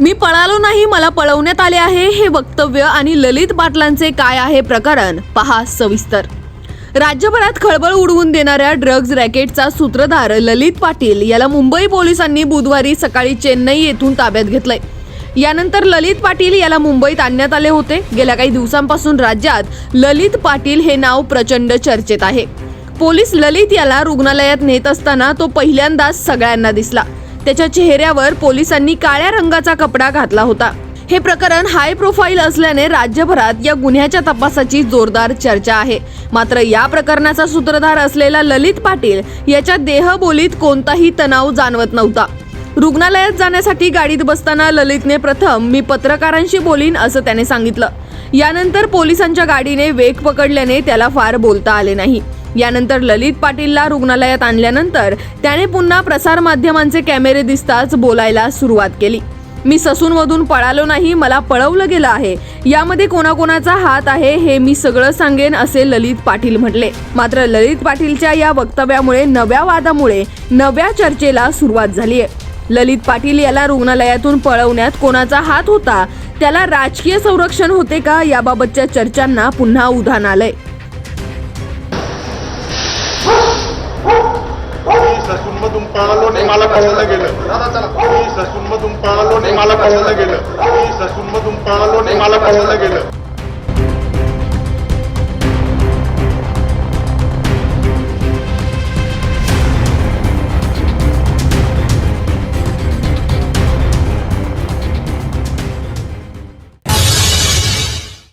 मी पळालो नाही मला पळवण्यात आले आहे. हे वक्तव्य आणि ललित पाटलांचे काय आहे प्रकरण? पहा सविस्तर. राज्यभरात खळबळ उडवून देणाऱ्या ड्रग्ज रॅकेटचा सूत्रधार ललित पाटील याला मुंबई पोलिसांनी बुधवारी सकाळी चेन्नई येथून ताब्यात घेतलंय. यानंतर ललित पाटील याला मुंबईत आणण्यात आले होते. गेल्या काही दिवसांपासून राज्यात ललित पाटील हे नाव प्रचंड चर्चेत आहे. पोलीस ललित याला रुग्णालयात नेत असताना तो पहिल्यांदाच सगळ्यांना दिसला. त्याच्या चेहऱ्यावर पोलिसांनी काळ्या रंगाचा कपडा घातला होता. हे प्रकरण हाय प्रोफाईल असल्याने राज्यभरात या गुन्ह्याच्या तपासाची जोरदार चर्चा आहे. मात्र या प्रकरणाचा सूत्रधार असलेला ललित पाटील याच्या देहबोलीत कोणताही तणाव जाणवत नव्हता. रुग्णालयात जाण्यासाठी गाडीत बसताना ललितने प्रथम मी पत्रकारांशी बोलीन असं त्याने सांगितलं. यानंतर पोलिसांच्या गाडीने वेग पकडल्याने त्याला फार बोलता आले नाही. यानंतर ललित पाटीलला रुग्णालयात आणल्यानंतर त्याने पुन्हा प्रसार माध्यमांचे कॅमेरे दिसताच बोलायला सुरुवात केली. मी ससूनमधून पळालो नाही मला पळवलं गेलं आहे. यामध्ये कोणाकोणाचा हात आहे हे मी सगळं सांगेन असे ललित पाटील म्हटले. मात्र ललित पाटीलच्या या वक्तव्यामुळे नव्या वादामुळे नव्या चर्चेला सुरुवात झाली आहे ललित पाटील याला रुग्णालयातून पळवण्यात कोणाचा हात होता त्याला राजकीय संरक्षण होते का याबाबतच्या चर्चांना पुन्हा उधाण आलंय. पळालो मला पळवलं गेलं. मी ससूनमधून पळालो आणि मला पळवलं गेलं. मी ससूनमधून पळालो आणि मला पळवलं गेलं.